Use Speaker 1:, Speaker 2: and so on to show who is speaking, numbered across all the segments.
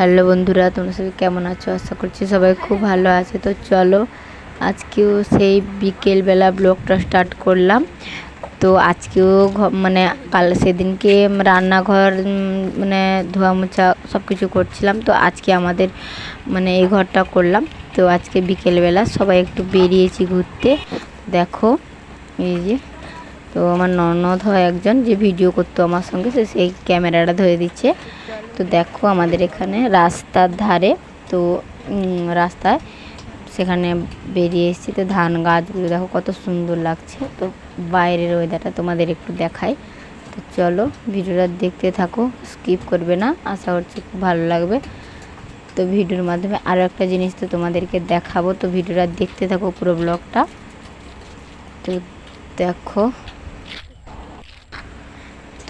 Speaker 1: Hello বন্ধুরা, তোমরা সবাই কেমন আছো? আশা করছি সবাই খুব ভালো আছে। তো চলো, আজকেও সেই বিকেলবেলা ব্লগটা স্টার্ট করলাম। তো আজকেও মানে কাল সেদিনকে রান্নাঘর মানে ধোয়া মোছা সব কিছু করছিলাম। তো আজকে আমাদের মানে এই ঘরটা করলাম। তো আজকে বিকেলবেলা সবাই একটু বেরিয়েছি ঘুরতে। দেখো, এই যে তো আমার ননদ হয় একজন যে ভিডিও করতো আমার সঙ্গে, সে সেই ক্যামেরাটা ধরে দিচ্ছে। তো দেখো আমাদের এখানে রাস্তার ধারে, তো রাস্তায় সেখানে বেরিয়ে এসেছি। তো ধান গাছগুলো দেখো কত সুন্দর লাগছে। তো বাইরের ওয়েদারটা তোমাদের একটু দেখাই। তো চলো ভিডিওটা দেখতে থাকো স্কিপ করবে না। আশা করছি খুব ভালো লাগবে। তো ভিডিওর মাধ্যমে আরও একটা জিনিস তো তোমাদেরকে দেখাবো। তো ভিডিওটা দেখতে থাকো পুরো ব্লগটা তো দেখো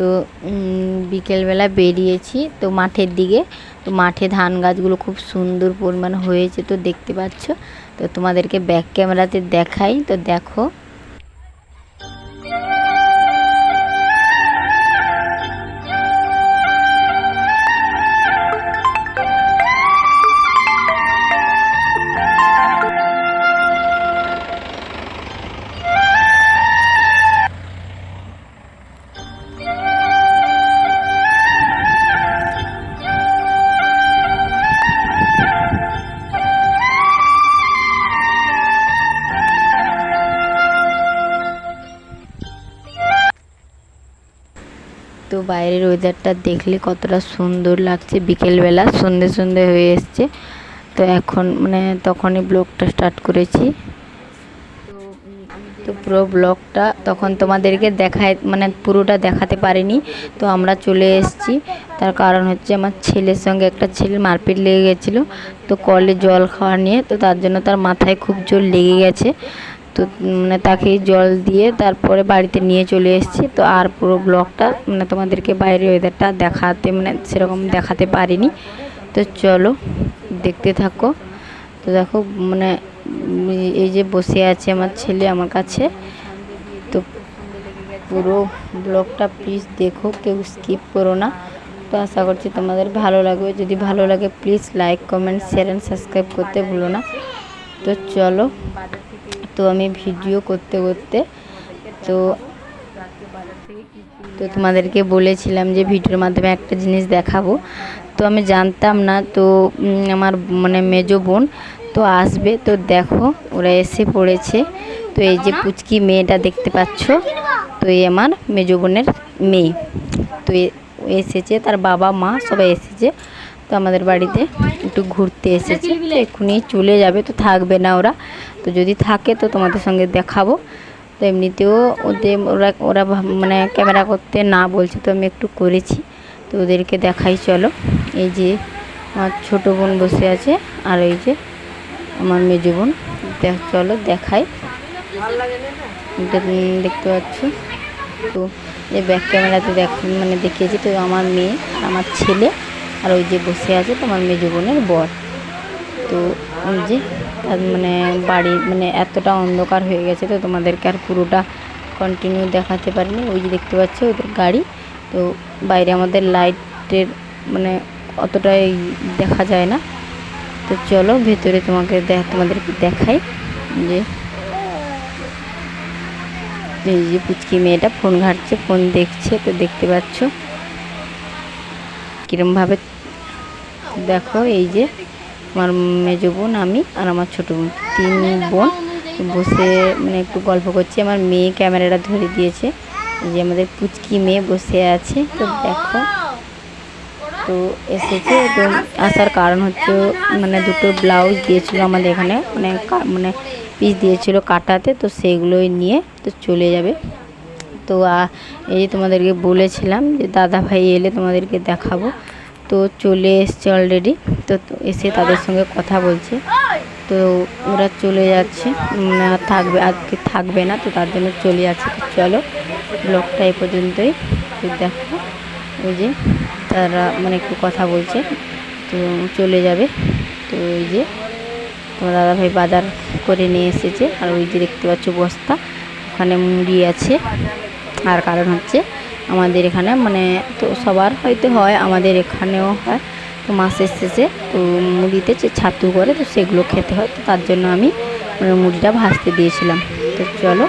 Speaker 1: তো বিকেলবেলা বেরিয়েছি তো মাঠের দিকে। তো মাঠে ধান গাছগুলো খুব সুন্দর পরিমাণ হয়েছে তো দেখতে পাচ্ছ। তো তোমাদেরকে ব্যাক ক্যামেরাতে দেখাই। তো দেখো তো বাইরের ওয়েদারটা দেখলে কতটা সুন্দর লাগছে। বিকেলবেলা সন্ধে সন্ধে হয়ে এসছে। তো এখন মানে তখনই ব্লগটা স্টার্ট করেছি। তো পুরো ব্লগটা তখন তোমাদেরকে দেখায় মানে পুরোটা দেখাতে পারিনি। তো আমরা চলে এসেছি। তার কারণ হচ্ছে আমার ছেলের সঙ্গে একটা ছেলে মারপিট লেগে গেছিল। তো কলে জল খাওয়া নিয়ে, তো তার জন্য তার মাথায় খুব জোর লেগে গেছে। তো মানে তাকে জল দিয়ে তারপরে বাড়িতে নিয়ে চলে এসেছি। তো আর পুরো ব্লগটা মানে তোমাদেরকে বাইরের ওয়েদারটা দেখাতে মানে সেরকম দেখাতে পারিনি। তো চলো, দেখতে থাকো। তো দেখো মানে এই যে বসে আছে আমার ছেলে আমার কাছে। তো পুরো ব্লগটা প্লিজ দেখো, কেউ স্কিপ করো না। তো আশা করছি তোমাদের ভালো লাগবে। যদি ভালো লাগে please like comment share and subscribe করতে ভুলো না। তো চলো। তো আমি ভিডিও করতে করতে তো তো তোমাদেরকে বলেছিলাম যে ভিডিওর মাধ্যমে একটা জিনিস দেখাবো। তো আমি জানতাম না, তো আমার মানে মেজো বোন তো আসবে। তো দেখো, ওরা এসে পড়েছে। তো এই যে পুচকি মেয়েটা দেখতে পাচ্ছ, তো এই আমার মেজো বোনের মেয়ে। তো এসেছে, তার বাবা মা সবাই এসেছে। তো আমাদের বাড়িতে একটু ঘুরতে এসেছে তো এক্ষুনি চলে যাবে তো থাকবে না ওরা। তো যদি থাকে তো তোমাদের সঙ্গে দেখাবো। তো এমনিতেও ওদের ওরা ওরা মানে ক্যামেরা করতে না বলছে তো আমি একটু করেছি। তো ওদেরকে দেখাই চলো। এই যে আমার ছোটো বোন বসে আছে আর এই যে আমার মেজো বোন। চলো দেখাই। দেখতে পাচ্ছ? তো এই ব্যাক ক্যামেরাতে দেখ মানে দেখিয়েছি তো আমার মেয়ে আমার ছেলে। আর ওই যে বসে আছে তো আমার মেজো বোনের বর। তো ওই যে মানে বাড়ি মানে এতটা অন্ধকার হয়ে গেছে তো তোমাদেরকে আর পুরোটা কন্টিনিউ দেখাতে পারিনি। ওই যে দেখতে পাচ্ছ ওদের গাড়ি। তো বাইরে আমাদের লাইটের মানে অতটাই দেখা যায় না। তো চলো ভেতরে তোমাকে দেখ তোমাদেরকে দেখাই যে এই যে পুচকি মেয়েটা ফোন ঘাটছে, ফোন দেখছে, তো দেখতে পাচ্ছ। কিরমভাবে দেখো, এই যে আমার মেজো বোন, আমি আর আমার ছোটো বোন, তিন বোন। বসে মানে একটু গল্প করছি। আমার মেয়ে ক্যামেরাটা ধরে দিয়েছে। যে আমাদের পুচকি মেয়ে বসে আছে। তো দেখো, তো এসেছে। তো আসার কারণ হচ্ছে মানে দুটো ব্লাউজ দিয়েছিল আমাদের এখানে। মানে মানে পিস দিয়েছিল কাটাতে। তো সেগুলোই নিয়ে তো চলে যাবে। তো এই যে তোমাদেরকে বলেছিলাম যে দাদা ভাই এলে তোমাদেরকে দেখাবো। তো চলে এসছে অলরেডি তো এসে তাদের সঙ্গে কথা বলছে। তো ওরা চলে যাচ্ছে থাকবে আজকে থাকবে না, তো তার জন্য চলে যাচ্ছে। তো চলো, ব্লগটা এ পর্যন্তই। তো দেখো, ওই যে তারা মানে একটু কথা বলছে, তো চলে যাবে। তো ওই যে তোমার দাদাভাই বাজার করে নিয়ে এসেছে, আর ওই যে দেখতে পাচ্ছ বস্তা, ওখানে মুড়ি আছে। আর কারণ হচ্ছে আমাদের এখানে মানে তো সবার হয়তো হয়, আমাদের এখানেও হয়। তো মাসের শেষে তো মুড়িতে যে ছাতু করে, তো সেগুলো খেতে হয়। তো তার জন্য আমি মানে মুড়িটা ভাজতে দিয়েছিলাম। তো চলো,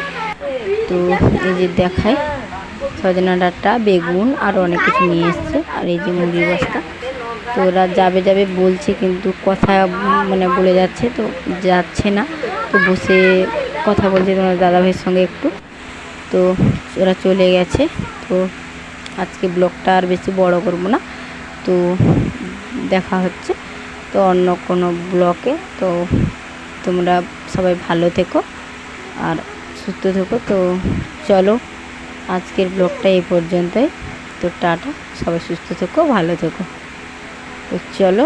Speaker 1: তো এই যে দেখাই, সজনা ডাঁটা, বেগুন আরও অনেক কিছু নিয়ে এসছে। আর এই যে মুড়ি বস্তা, তো ওরা যাবে যাবে বলছে, কিন্তু কথা মানে বলে যাচ্ছে, তো যাচ্ছে না। তো বসে কথা বলছে তোমার দাদাভাইয়ের সঙ্গে একটু। তো ওরা চলে গেছে। তো আজকে ব্লগটা আর বেশি বড় করব না। তো দেখা হচ্ছে তো অন্য কোনো ব্লকে তো তোমরা সবাই ভালো থেকো আর সুস্থ থেকো। তো চলো আজকের ব্লগটা এই পর্যন্তই। তো টাটা, সবাই সুস্থ থেকো, ভালো থেকো। তো চলো।